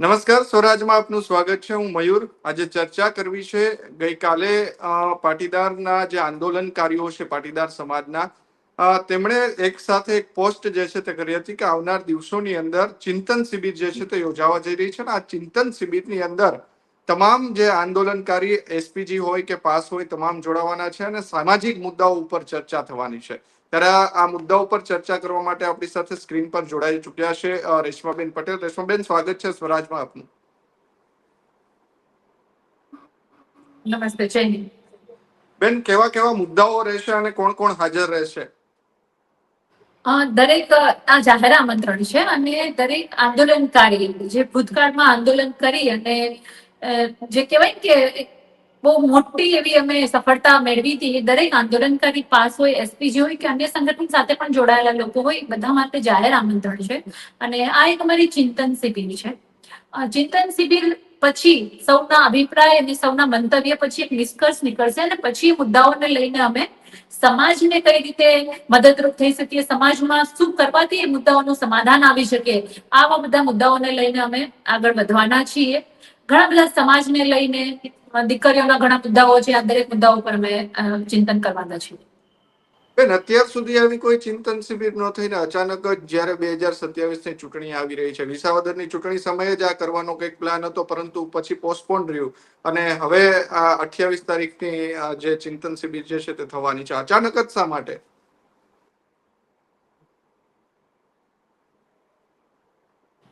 નમસ્કાર, સ્વરાજમાં આપનું સ્વાગત છે. હું મયુર. આજે ચર્ચા કરવી છે ગઈકાલે પાટીદારના જે આંદોલનકારીઓ છે, પાટીદાર સમાજના તેમણે એક સાથે એક પોસ્ટ જે છે તે કરી હતી કે આવનાર દિવસોની અંદર ચિંતન શિબિર જે છે તે યોજાવા જઈ રહી છે અને આ ચિંતન શિબિરની અંદર તમામ જે આંદોલનકારી એસપીજી હોય કે પાસ હોય તમામ જોડાવાના છે અને સામાજિક મુદ્દાઓ ઉપર ચર્ચા થવાની છે. ત્યારે આ- મુદ્દા ઉપર ચર્ચા કરવા માટે આપણી સાથે સ્ક્રીન પર જોડાઈ ચૂક્યા છે રેશમાબેન પટેલ. રેશમાબેન સ્વાગત છે સ્વરાજમાં આપનું. નમસ્તે જયની બેન કેવા કેવા મુદ્દાઓ રહેશે અને કોણ કોણ હાજર રહેશે? દરેક આ જાહેર આમંત્રણ છે અને દરેક આંદોલનકારી જે ભૂતકાળમાં આંદોલન કરી અને જે કહેવાય કે બહુ મોટી એવી અમે સફળતા મેળવી હતી. દરેક આંદોલનકારી પાસ હોય એસપીજી હોય કે અન્ય સંગઠન સાથે પણ જોડાયેલા લોકો હોય, બધા માટે જાહેર આમંત્રણ છે. અને આ એક અમારી ચિંતન શિબિર છે. ચિંતન શિબિર પછી સૌના અભિપ્રાય અને સૌના મંતવ્ય પછી એક નિષ્કર્ષ નીકળશે અને પછી મુદ્દાઓને લઈને અમે સમાજને કઈ રીતે મદદરૂપ થઈ શકીએ, સમાજમાં શું કરવાથી એ મુદ્દાઓનું સમાધાન આવી શકે, આવા બધા મુદ્દાઓને લઈને અમે આગળ વધવાના છીએ. ઘણા બધા સમાજને લઈને દીકરીઓના ઘણા મુદ્દાઓ છે, આ દરેક મુદ્દાઓ પર અમે ચિંતન કરવાના છીએ. બેન, અત્યાર સુધી આવી કોઈ ચિંતન શિબિર ન થઈને અચાનક જ જ્યારે બે હજાર સત્યાવીસની ચૂંટણી આવી રહી છે વિસાવદરની ચૂંટણી સમયે જ આ કરવાનો કંઈક પ્લાન હતો, પરંતુ પછી પોસ્ટપોન રહ્યું. અને હવે આ અઠ્યાવીસ તારીખની ની જે ચિંતન શિબિર જે છે તે થવાની છે, અચાનક જ શા માટે?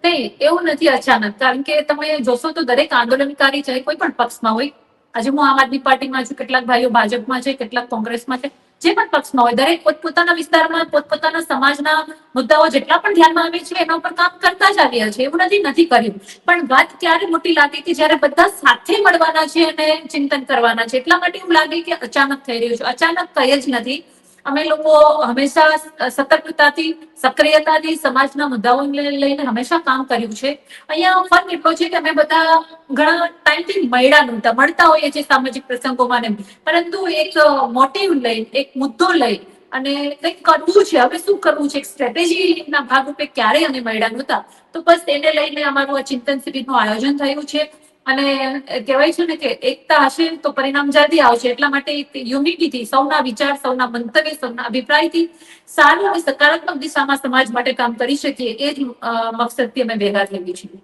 નહીં, એવું નથી અચાનક. કારણ કે તમે જોશો તો દરેક આંદોલનકારી છે, કોઈ પણ પક્ષમાં હોય. આજે હું આમ આદમી પાર્ટીમાં છું, કેટલાક ભાઈઓ ભાજપમાં છે, કેટલાક કોંગ્રેસમાં છે, જે પણ પક્ષમાં હોય, દરેક પોતપોતાના વિસ્તારમાં, પોતપોતાના સમાજના મુદ્દાઓ જેટલા પણ ધ્યાનમાં આવે છે, એના ઉપર કામ કરતા જ આવ્યા છે. એવું નથી નથી કર્યું. પણ વાત ત્યારે મોટી લાગે કે જ્યારે બધા સાથે મળવાના છે અને ચિંતન કરવાના છે, એટલા માટે એવું લાગે કે અચાનક થઈ રહ્યું છે. અચાનક કઈ જ નથી. અમે લોકો હંમેશા સતર્કતાથી, સક્રિયતાથી સમાજના મુદ્દાઓને લઈને હંમેશા કામ કર્યું છે. અહીંયા ફન એટલો છે કે અમે બધા ઘણા ટાઈમથી મળ્યા નહોતા. મળતા હોઈએ છીએ સામાજિક પ્રસંગોમાં ને પરંતુ એક મોટિવ લઈ, એક મુદ્દો લઈ અને કંઈક કરવું છે. હવે શું કરવું છે? એક સ્ટ્રેટેજીના ભાગરૂપે ક્યારેય અમે મળ્યા નહોતા. તો બસ તેને લઈને અમારું આ ચિંતન શિબિરનું આયોજન થયું છે. અને કહેવાય છે ને કે એકતા હશે તો પરિણામ જલ્દી આવશે, એટલા માટે યુનિટીથી, સૌના વિચાર, સૌના મંતવ્ય, સૌના અભિપ્રાયથી સારું અને સકારાત્મક દિશામાં સમાજ માટે કામ કરી શકીએ, એ જ મકસદથી અમે ભેગા થઈએ છીએ.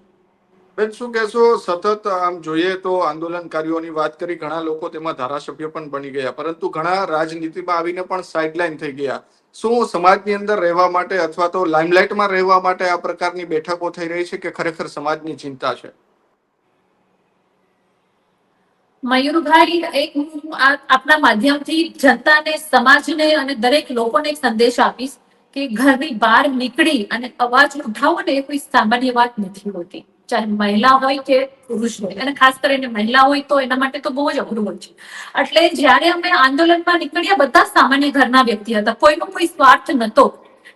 બેન, શું કહેશો? સતત આમ જોઈએ તો આંદોલનકારીઓની વાત કરી, ઘણા લોકો તેમાં ધારાસભ્ય પણ બની ગયા, પરંતુ ઘણા રાજનીતિમાં આવીને પણ સાઇડલાઇન થઈ ગયા. શું સમાજની અંદર રહેવા માટે અથવા તો લાઇમલાઇટમાં રહેવા માટે આ પ્રકારની બેઠકો થઈ રહી છે કે ખરેખર સમાજની ચિંતા છે? મયુરભાઈ, એક હું આપના માધ્યમથી જનતાને, સમાજને અને દરેક લોકોને એક સંદેશ આપીશ કે ઘરની બહાર નીકળી અને અવાજ ઉઠાવો ને એ કોઈ સામાન્ય વાત નથી હોતી. ચાહે મહિલા હોય કે પુરુષ હોય. અને ખાસ કરીને મહિલા હોય તો એના માટે તો બહુ જ અઘરું હોય છે. એટલે જ્યારે અમે આંદોલનમાં નીકળ્યા, બધા સામાન્ય ઘરના વ્યક્તિ હતા. કોઈનો કોઈ સ્વાર્થ નતો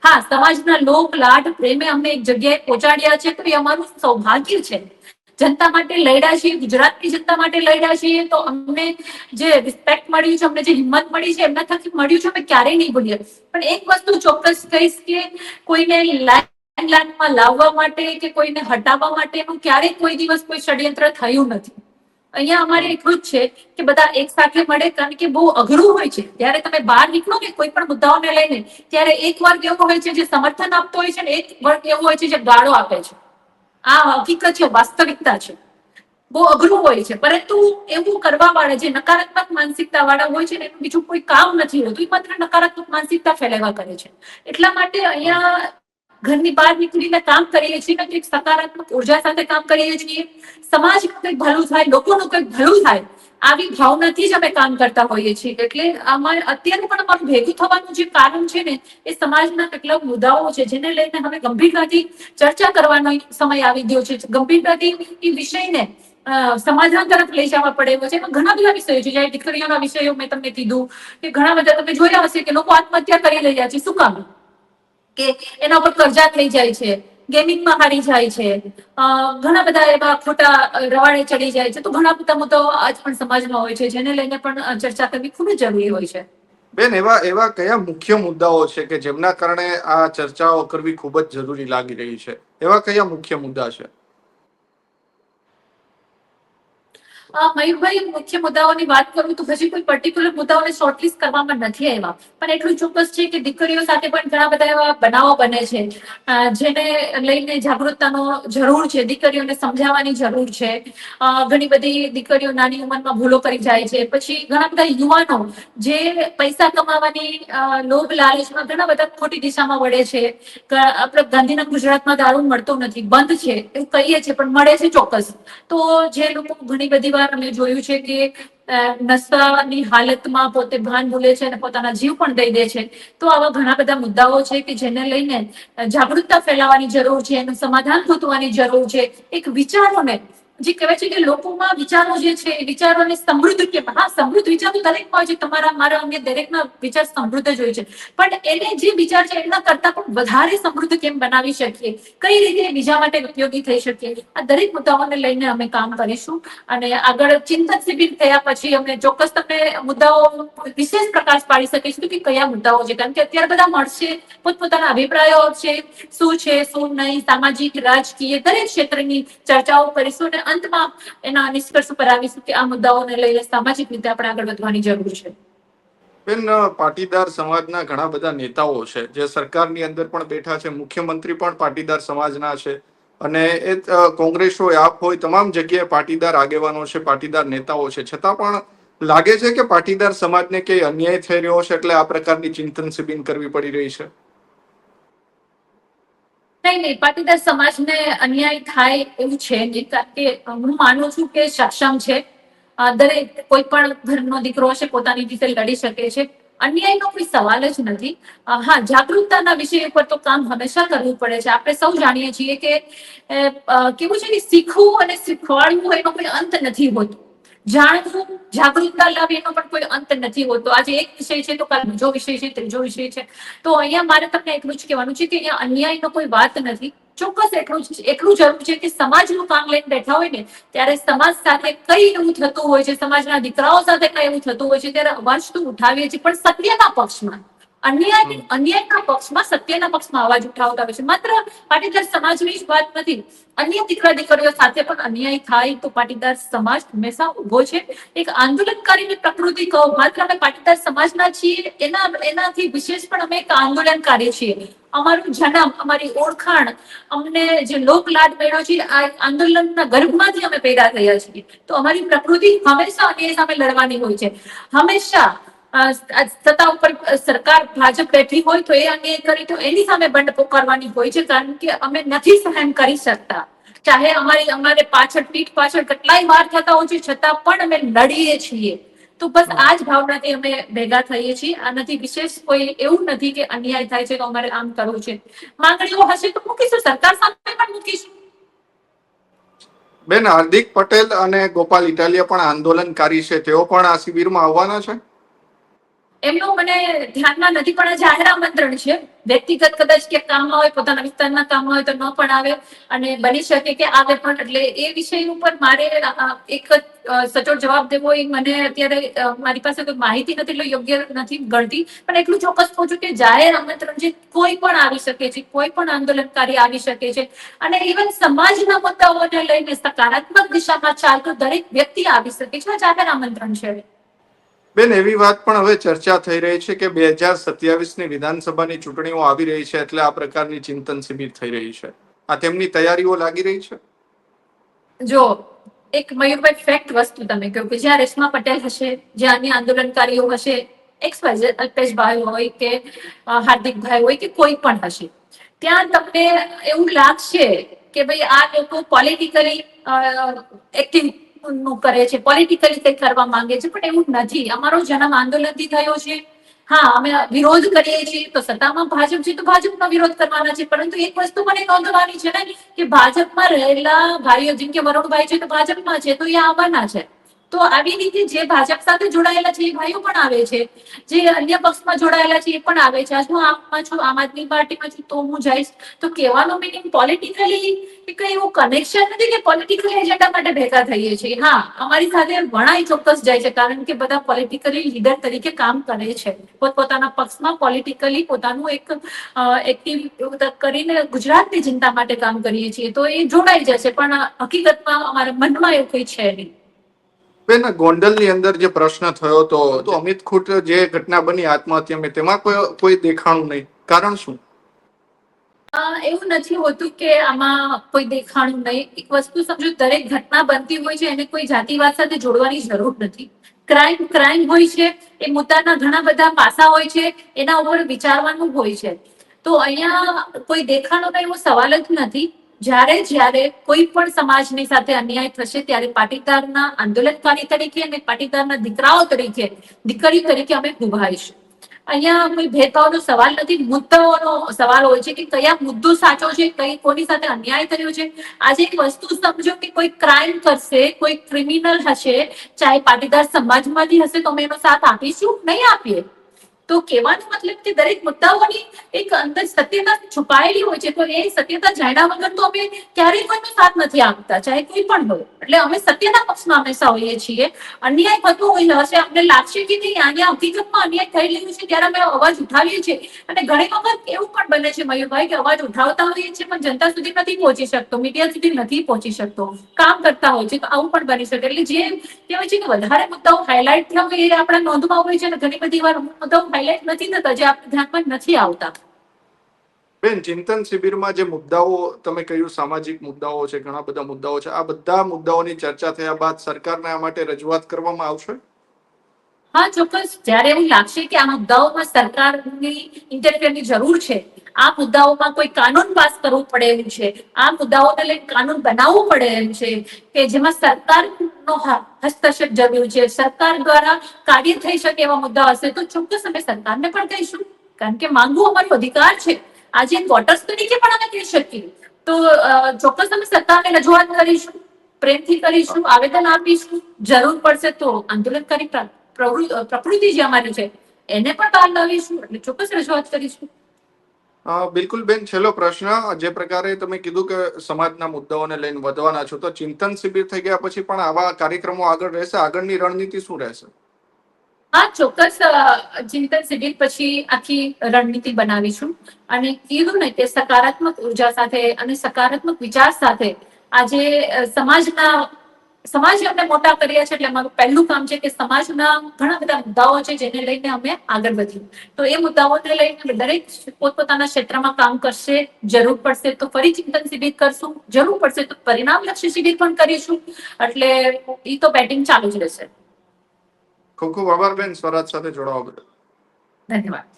હા, સમાજના લોક લાડ પ્રેમે અમને એક જગ્યાએ પહોંચાડ્યા છે તો એ અમારું સૌભાગ્ય છે. જનતા માટે લડ્યા છીએ, ગુજરાતની જનતા માટે લડ્યા છીએ, તો અમને જે રિસ્પેક્ટ મળ્યું છે, અમને જે હિંમત મળી છે, એમના થકી મળ્યું છે, અમે ક્યારેય નહીં ભૂલીએ. પણ એક વસ્તુ ચોક્કસ કહીશ કે કોઈને લાઈન લાઈનમાં લાવવા માટે કે કોઈને હટાવવા માટેનું ક્યારેય કોઈ દિવસ કોઈ ષડયંત્ર થયું નથી. અહીંયા અમારે એટલું જ છે કે બધા એક સાથે મળે, કારણ કે બહુ અઘરું હોય છે. ત્યારે તમે બહાર નીકળો ને કોઈ પણ મુદ્દાઓને લઈને, ત્યારે એક વર્ગ એવો હોય છે જે સમર્થન આપતો હોય છે ને એક વર્ગ એવો હોય છે જે ગાળો આપે છે. આ હકીકત છે, વાસ્તવિકતા છે. બહુ અઘરું હોય છે, પરંતુ એવું કરવા વાળા જે નકારાત્મક માનસિકતા વાળા હોય છે એનું બીજું કોઈ કામ નથી હોતું. એ માત્ર નકારાત્મક માનસિકતા ફેલાવા કરે છે. એટલા માટે અહીંયા ઘરની બહાર નીકળીને કામ કરીએ છીએ કંઈક સકારાત્મક ઊર્જા સાથે કામ કરીએ છીએ. સમાજ કંઈક ભલું થાય, લોકોનું કંઈક ભલું થાય આવી ભાવનાથી જ અમે કામ કરતા હોઈએ છીએ. એટલે અમારે અત્યારે પણ અમારું ભેગું થવાનું જે કારણ છે ને, એ સમાજના કેટલાક મુદ્દાઓ છે, જેને લઈને હવે ગંભીરતાથી ચર્ચા કરવાનો સમય આવી ગયો છે. ગંભીરતાથી એ વિષયને સમાધાન તરફ લઈ જવા પડે એવો છે. એમાં ઘણા બધા વિષયો છે. જ્યારે દીકરીઓના વિષયો મેં તમને કીધું, કે ઘણા બધા તમે જોયા હશે કે લોકો આત્મહત્યા કરી રહ્યા છે. શું કામ? કે એના ઉપર કરજા થઈ જાય છે. ગેમિંગમાં હારી જાય છે. ઘણા બધા એવા ખોટા રવાડે ચડી જાય છે. તો ઘણા બધા મુદ્દાઓ આજ પણ સમાજમાં હોય છે, જેને લઈને પણ ચર્ચા કરવી ખૂબ જ જરૂરી હોય છે. બેન, એવા એવા કયા મુખ્ય મુદ્દાઓ છે કે જેમના કારણે આ ચર્ચાઓ કરવી ખૂબ જ જરૂરી લાગી રહી છે? એવા કયા મુખ્ય મુદ્દા છે? મયુરભાઈ મુખ્ય મુદ્દાઓની વાત કરું તો હજી કોઈ પર્ટિક્યુલર મુદ્દાઓને શોર્ટલિસ્ટ કરવામાં નથી આવ્યા. પણ એટલું ચોક્કસ છે કે દીકરીઓ સાથે પણ ઘણા બધા એવા બનાવો બને છે. જેને લઈને જાગૃતતાનો જરૂર છે, દીકરીઓને સમજાવવાની જરૂર છે. ઘણી બધી દીકરીઓ નાની ઉંમરમાં ભૂલો કરી જાય છે. પછી ઘણા બધા યુવાનો જે પૈસા કમાવાની લોભ લાલચમાં ઘણા બધા ખોટી દિશામાં વળે છે. આપણે ગાંધીના ગુજરાતમાં દારૂ મળતો નથી, બંધ છે, એવું કહીએ છીએ, પણ મળે છે ચોક્કસ. તો જે લોકો ઘણી બધી વાર અમે જોયું છે કે નશાની હાલતમાં પોતે ભાન ભૂલે છે અને પોતાના જીવ પણ દઈ દે છે. તો આવા ઘણા બધા મુદ્દાઓ છે કે જેને લઈને જાગૃતતા ફેલાવવાની જરૂર છે, એનું સમાધાન ગોતવાની જરૂર છે. એક વિચારોને જે કહેવાય છે કે લોકોમાં વિચારો જે છે એ વિચારોને સમૃદ્ધ કે હા, સમૃદ્ધ વિચારો દરેકમાં હોય છે, તમારા, મારા અમે દરેકના વિચાર સમૃદ્ધ જ હોય છે. પણ એને જે વિચાર છે એના કરતા પણ વધારે સમૃદ્ધ કેમ બનાવી શકીએ? કઈ રીતે બીજા માટે ઉપયોગી થઈ શકીએ? આ દરેક મુદ્દાઓને લઈને અમે કામ કરીશું અને આગળ ચિંતન શિબિર થયા પછી અમે ચોક્કસ તમને મુદ્દાઓ વિશેષ પ્રકાશ પાડી શકીશું કે કયા મુદ્દાઓ છે. કારણ કે અત્યારે બધા મળશે, પોતપોતાના અભિપ્રાયો છે, શું છે, શું નહીં, સામાજિક, રાજકીય દરેક ક્ષેત્રની ચર્ચાઓ કરીશું અને અંતમાં એના નિષ્કર્ષ પર આવીશું કે આ મુદ્દાઓને લઈને સામાજિક રીતે આપણે આગળ વધવાની જરૂર છે. બેન પાટીદાર સમાજના ઘણા બધા નેતાઓ છે, જે સરકારની અંદર પણ બેઠા છે, મુખ્યમંત્રી પણ પાટીદાર સમાજના છે અને એ કોંગ્રેસ હોય આપ હોય, તમામ જગ્યાએ પાટીદાર આગેવાનો છે, પાટીદાર નેતાઓ છે. છતાં પણ લાગે છે કે પાટીદાર સમાજને કઈ અન્યાય થઈ રહ્યો છે, એટલે આ પ્રકારની ચિંતન શિબિર કરવી પડી રહી છે? નહીં નહીં, પાટીદાર સમાજને અન્યાય થાય એવું છે નહીં, કારણ કે હું માનું છું કે સક્ષમ છે. દરેક કોઈ પણ ઘરનો દીકરો હશે, પોતાની રીતે લડી શકે છે. અન્યાયનો કોઈ સવાલ જ નથી. હા, જાગૃતતાના વિષય ઉપર તો કામ હંમેશા કરવું પડે છે. આપણે સૌ જાણીએ છીએ કે કેવું છે કે શીખવું અને શીખવાડવું એનો કોઈ અંત નથી હોતો. જાણવું, જાગૃતતા લાવવી એનો પણ કોઈ અંત નથી હોતો. આજે એક વિષય છે તો કાલ બીજો વિષય છે, ત્રીજો વિષય છે. તો અહીંયા મારે તમને એટલું જ કહેવાનું છે કે અહીંયા અન્યાયનો કોઈ વાત નથી. ચોક્કસ એટલું જ, એટલું જરૂર છે કે સમાજનું કામ લઈને બેઠા હોય ને, ત્યારે સમાજ સાથે કઈ એવું થતું હોય છે, સમાજના દીકરાઓ સાથે કઈ એવું થતું હોય છે, ત્યારે અવાજ તો ઉઠાવીએ છીએ, પણ સત્યના પક્ષમાં. અન્યાય અન્યાયના પક્ષમાં, સત્યના પક્ષમાં અવાજ ઉઠાવતા હોય છે. માત્ર પાટીદાર સમાજની જ વાત નથી. અન્ય દીકરા દીકરીઓ સાથે પણ અન્યાય થાય તો પાટીદાર સમાજ હંમેશા ઊભો છે. એક આંદોલનકારીની પ્રકૃતિ કહો, માત્ર અમે પાટીદાર સમાજના છીએ, એના એનાથી વિશેષ પણ અમે એક આંદોલનકારી છીએ. અમારું જન્મ, અમારી ઓળખાણ, અમને જે લોકલાડ મળ્યો છે, આ આંદોલનના ગર્ભમાંથી અમે પેદા થયા છીએ. તો અમારી પ્રકૃતિ હંમેશા અન્યાય સામે લડવાની હોય છે. હંમેશા સત્તા ઉપર સરકાર ભાજપ બેઠી હોય તો એ અન્યાય કરી તો એની સામે બંધ પોકારવાની હોય છે કારણ કે અમે નથી સહન કરી શકતા. ચાહે અમારી અમારે પાછળ પીઠ પાછળ કેટલાય વાર થતા હોય છે છતાં પણ અમે લડીએ છીએ. તો બસ આ જ ભાવનાથી અમે ભેગા થઈએ છીએ. આનાથી વિશેષ કોઈ એવું નથી કે અન્યાય થાય છે તો અમારે આમ કરવું છે. માંગણીઓ હશે તો મૂકીશું સરકાર સામે પણ મૂકીશું. બેન હાર્દિક પટેલ અને ગોપાલ ઇટાલિયા પણ આંદોલનકારી છે. તેઓ પણ આ શિબિરમાં આવવાના છે? એમનું મને ધ્યાનમાં નથી, પણ જાહેર આમંત્રણ છે. વ્યક્તિગત કદાચ કે કામમાં હોય, પોતાના વિસ્તારના કામમાં હોય તો ન પણ આવે અને બની શકે કે આવે પણ. એટલે એ વિષય ઉપર મારે એક સચોટ જવાબ દેવો એ મને અત્યારે મારી પાસે કોઈ માહિતી નથી, એટલે યોગ્ય નથી ગણતી. પણ એટલું ચોક્કસ કહું છું કે જાહેર આમંત્રણ છે કોઈ પણ આવી શકે છે, કોઈ પણ આંદોલનકારી આવી શકે છે, અને ઇવન સમાજના મુદ્દાઓને લઈને સકારાત્મક દિશામાં ચાલતો દરેક વ્યક્તિ આવી શકે છે જાહેર આમંત્રણ છે બેન, એવી વાત પણ હવે ચર્ચા થઈ રહી છે કે બે હજાર સત્યાવીસની વિધાનસભાની ચૂંટણીઓ આવી રહી છે એટલે આ પ્રકારની ચિંતન શિબિર થઈ રહી છે. આ તેમની તૈયારીઓ લાગી રહી છે? જો, એક મયુરભાઈ ફેક્ટ વસ્તુ તમે કહ્યું કે જ્યાં રેશમા પટેલ હશે, જ્યાં અન્ય આંદોલનકારીઓ હશે એક્સ વાય અલ્પેશભાઈ હોય કે હાર્દિકભાઈ હોય કે કોઈ પણ હશે, ત્યાં તમને એવું લાગશે કે ભાઈ આ લોકો પોલિટિકલી એક્ટિવ નું કરે છે પોલિટિકલી કંઈક કરવા માંગે છે, પણ એવું નથી. અમારો જન્મ આંદોલનથી થયો છે. હા, અમે વિરોધ કરીએ છીએ, તો સત્તામાં ભાજપ છે, તો ભાજપનો વિરોધ કરવાના છે, પરંતુ એક વસ્તુ મને નોંધવાની છે ને, કે ભાજપમાં રહેલા ભાઈઓ, જેમ કે વરુણભાઈ છે, તો ભાજપમાં છે, તો એ આવવાના છે. તો આવી રીતે જે ભાજપ સાથે જોડાયેલા છે, એ ભાઈઓ પણ આવે છે. જે અન્ય પક્ષમાં જોડાયેલા છે, એ પણ આવે છે. આજ હું આમમાં છું આમ આદમી પાર્ટીમાં છું તો હું જઈશ. તો કહેવાનો મિનિંગ પોલિટિકલી કઈ એવું કનેક્શન નથી કે પોલિટિકલ એજન્ડા માટે ભેગા થઈએ છીએ. હા, અમારી સાથે વણાઈ ચોક્કસ જાય છે, કારણ કે બધા પોલિટિકલી લીડર તરીકે કામ કરે છે. પોતપોતાના પક્ષમાં પોલિટિકલી પોતાનું એક એક્ટિવ કરીને ગુજરાતની જનતા માટે કામ કરીએ છીએ. તો એ જોડાઈ જશે, પણ હકીકતમાં અમારા મનમાં એવું કઈ છે નહીં. બેન, ગોંડલની અંદર જે પ્રશ્ન થયો હતો, તો અમિત ખૂટ જે ઘટના બની આત્મહત્યા મેં તેમાં કોઈ કોઈ દેખાણું નહીં. કારણ શું? એવું નથી હોતું કે આમાં કોઈ દેખાણું નહીં. એક વસ્તુ સમજો, દરેક ઘટના બનતી હોય છે, એને કોઈ જાતિવાદ સાથે જોડવાની જરૂર નથી. ક્રાઇમ ક્રાઇમ હોય છે, એ મુદ્દાના ઘણા બધા પાસા હોય છે, એના ઉપર વિચારવાનું હોય છે. તો અહીંયા કોઈ દેખાણોનો એવો સવાલ જ નથી. જ્યારે જ્યારે કોઈ પણ સમાજની સાથે અન્યાય થશે, ત્યારે પાટીદારના આંદોલનકારી તરીકે અને પાટીદારના દીકરાઓ તરીકે, દીકરી તરીકે અમે ઉભાઈશું અહીંયા કોઈ ભેદભાવનો સવાલ નથી, મુદ્દાઓનો સવાલ હોય છે કે કયા મુદ્દો સાચો છે, કઈ કોની સાથે અન્યાય થયો છે. આજે એક વસ્તુ સમજો કે કોઈ ક્રાઇમ કરશે, કોઈ ક્રિમિનલ હશે, ચાહે પાટીદાર સમાજમાંથી હશે, તો અમે એનો સાથ આપીશું? નહીં આપીએ. તો કહેવાનો મતલબ કે દરેક મુદ્દાઓની એક અંદર સત્યતા છુપાયેલી હોય છે, તો એ સત્યતા જાણ્યા વગર તો અમે ક્યારેય કોઈનો સાથ નથી આપતા, ચાહે કોઈ પણ હોય. એટલે અમે સત્યના પક્ષમાં હંમેશા હોઈએ છીએ. અન્યાય થતો હોય હશે, અમને લાગશે કે નહીં અહીંયા હકીકતમાં અન્યાય થઈ રહ્યું છે, ત્યારે અમે અવાજ ઉઠાવીએ છીએ. અને ઘણી વખત એવું પણ બને છે, મયુરભાઈ, કે અવાજ ઉઠાવતા હોઈએ છીએ, પણ જનતા સુધી નથી પહોંચી શકતો, મીડિયા સુધી નથી પહોંચી શકતો. કામ કરતા હોય છે, તો આવું પણ બની શકે. એટલે જે કહેવાય છે કે વધારે મુદ્દાઓ હાઇલાઇટ થયા હોય એ આપણા નોંધમાં હોય છે, અને ઘણી બધી વાર મુદ્દાઓ હાઇલાઇટ નથી થતા જે આપણે ધ્યાનમાં નથી આવતા. બેન ચિંતન શિબિરમાં જે મુદ્દાઓ તમે કહ્યું સામાજિક મુદ્દાઓ છે ઘણા બધા મુદ્દાઓ છે આ બધા મુદ્દાઓની ચર્ચા થયા બાદ સરકારને આ માટે રજૂઆત કરવામાં આવશે? હા ચોક્કસ. જ્યારે એવું લાગશે કે આ મુદ્દાઓમાં સરકારની ઇન્ટરફેરની જરૂર છે આ મુદ્દાઓમાં કોઈ કાનૂન પાસ કરવું પડે એમ છે? આ મુદ્દાઓને લઈને કાનૂન બનાવવું પડે એમ છે કે જેમાં સરકારનો નો હસ્તક્ષેપ જરૂર છે. સરકાર દ્વારા કાર્ય થઈ શકે એવા મુદ્દા હશે તો ચોક્કસ અમે સરકારને પણ કહીશું. કારણ કે માંગવું અમારો અધિકાર છે. આજે વોટર્સ તરીકે પણ અમે કહી શકીએ. તો ચોક્કસ અમે સરકારને રજૂઆત કરીશું, પ્રેમથી કરીશું, આવેદન આપીશું. જરૂર પડશે તો આંદોલનકારી કરી પ્રવૃ- પ્રકૃતિ જે અમારી છે, એને પણ બહાર લાવીશું એટલે ચોક્કસ રજૂઆત કરીશું. બિલકુલ બેન, છેલ્લો પ્રશ્ન. જે પ્રકારે તમે કીધું કે સમાજના મુદ્દાઓને લઈને વધવાના છો, તો ચિંતન શિબિર થઈ ગયા પછી પણ આવા કાર્યક્રમો આગળ રહેશે? આગળની રણનીતિ શું રહેશે? હા, ચોક્કસ ચિંતન શિબિર પછી આખી રણનીતિ બનાવીશું. અને કીધું ને કે સકારાત્મક ઊર્જા સાથે અને સકારાત્મક વિચાર સાથે આજે સમાજના સમાજે અમને મોટા કર્યા છે એટલે અમારું પહેલું કામ છે કે સમાજના ઘણા બધા મુદ્દાઓ છે જેને લઈને અમે આગળ વધ્યું તો એ મુદ્દાઓને લઈને દરેક પોતપોતાના ક્ષેત્રમાં કામ કરશે જરૂર પડશે તો ફરી ચિંતન શિબિર કરશું જરૂર પડશે તો પરિણામલક્ષી શિબિર પણ કરીશું એટલે એ તો બેટિંગ ચાલુ જ રહેશે. ખૂબ ખૂબ આભાર બેન સ્વરાજ સાથે જોડાવા બદલ. ધન્યવાદ.